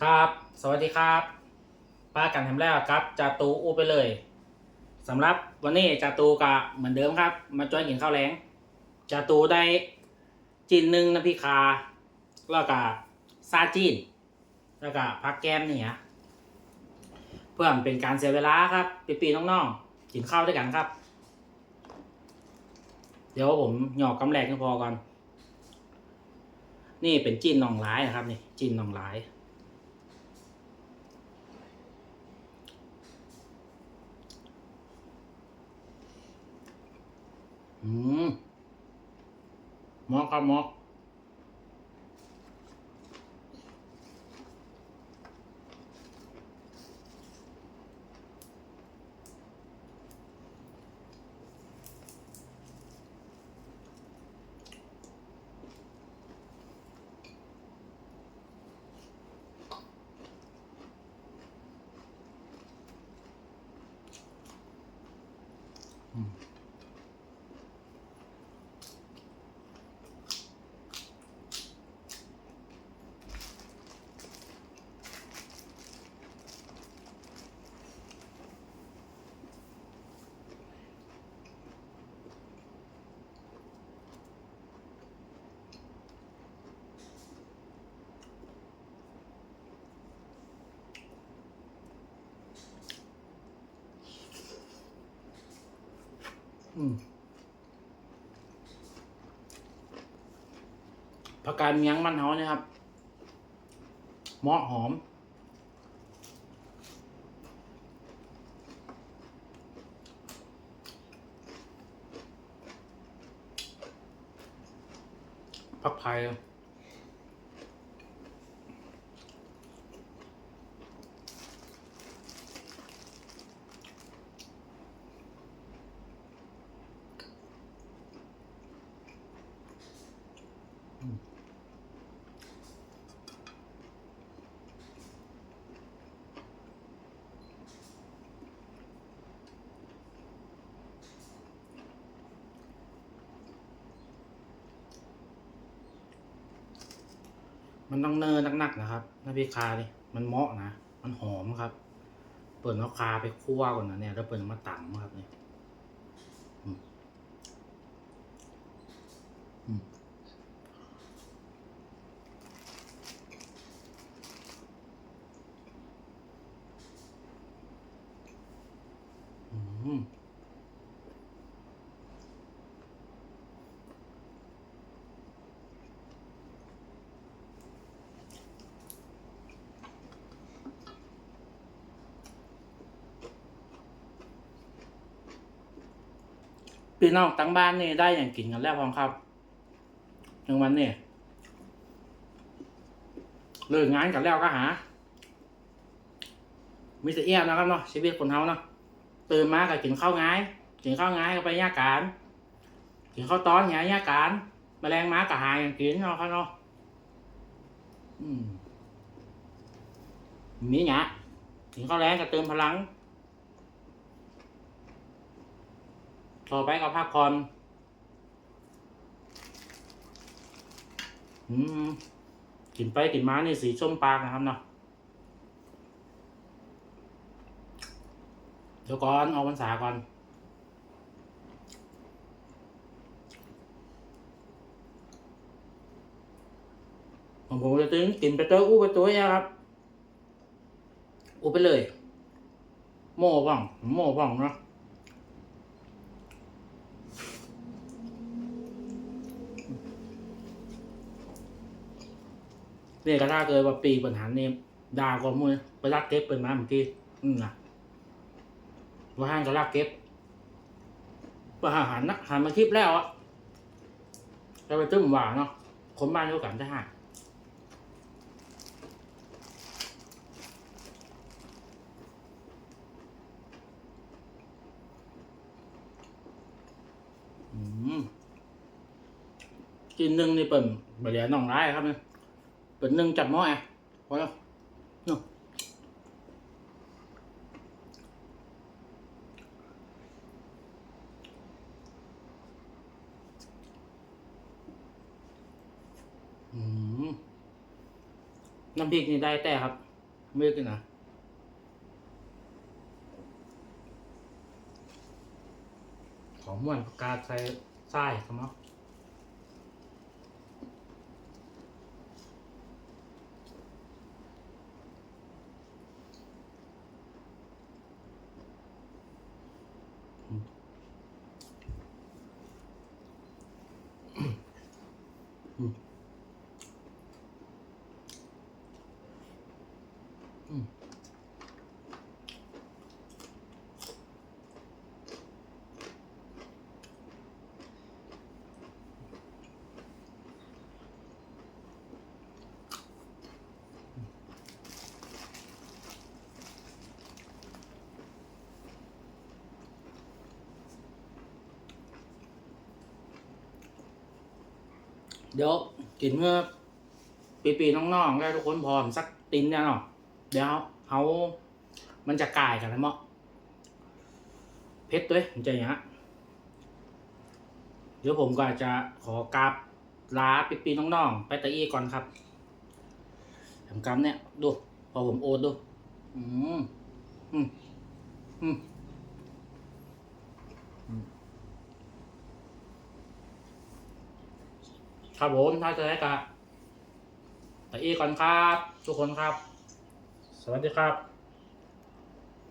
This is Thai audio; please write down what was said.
ครับ สวัสดีครับป้ากันทำแล้วครับจาตูอูไปเลยสำหรับวันนี้จาตูกะเหมือนเดิมครับ มาจอยกินข้าวแรงจาตูได้จีนหนึ่งน้ำพริกคาแล้วก็ซาจีน แล้วก็พักแก้มนี่ฮะเพื่อเป็นการเสียเวลาครับปีๆน้องๆกินข้าวด้วยกันครับ เดี๋ยวผมหยอกกำแรกให้พอก่อน นี่เป็นจีนหนองร้ายนะครับนี่จีนหนองร้าย อืมม ผักกาดเมียงมันเฮานะครับเหมาะหอม ผักไผ่ มันต้องเนินหนักๆนะครับน้ำพริกคานี่มันเหมาะนะ มันหอมครับ เปิดน้ำคาไปคั่วก่อนนะเนี่ย แล้วเปิดเอามาตำครับเนี่ย พี่น้องตั้งบ้านนี่ได้อย่างกินกันแล้วพร้อมครับยังวันนี่เลิกงานกันแล้วก็หามิสเอียนะครับเนาะชีวิตคนเฮาเนาะตื่นมาก็กินข้าวง่ายกินข้าวง่ายก็ไปย่าการกินข้าวต้อนหงายย่าการแมลงม้าก็หายอย่างกินเนาะครับเนาะอืมมีหยะกินข้าวแรงก็เติมพลัง ต่อไปก็พักผ่อนอืมกินไปกินมานี่สีส้มปากนะครับเนาะเดี๋ยวก่อนเอาพรรษาก่อนผมผมจะตึงกินไปเตออู้ไปตัวยครับ อู้ไปเลย โม่บ้องโม่บ้องเนาะ เนี่ยก็ถ้าเกิดว่าปีปัญหาเนี่ยด่าก็มือไปรักเก็บเป็นมาเมื่อกี้อืมนะว่าห้างก็รักเก็บว่าหาหันนะหันมาคลิปแล้วอะจะไปตึ้มหวานเนาะคนบ้านเดียวกันจะหาอืมกินหนึ่งนี่เปิ่นบะเหลียน้องร้ายครับเนี่ย เป็นหนึ่งจัดหม้ออะพอแล้วเนาะน้ำพริกนี่ได้แต่ครับไม่ได้กินนะของม่วนปกาใส่ไส้ครับเนาะ Mm. เดี๋ยวกินเมื่อปีปีๆน้องๆแล้วทุกคนพร้อมสักตินเนี่ยเนาะเดี๋ยวเขามันจะกลายกันแล้วเนาะเพชรด้วยมันจะอย่างนี้ยเดี๋ยวผมก็จะขอกราบลาปีปีๆน้องๆ ไปตะอี้ก่อนครับทำกรรมเนี่ย ดู พอผมโอดดู อืม อืม อืม ครับผมถ้าจะได้กะตะอีก่อนครับ ทุกคนครับ สวัสดีครับ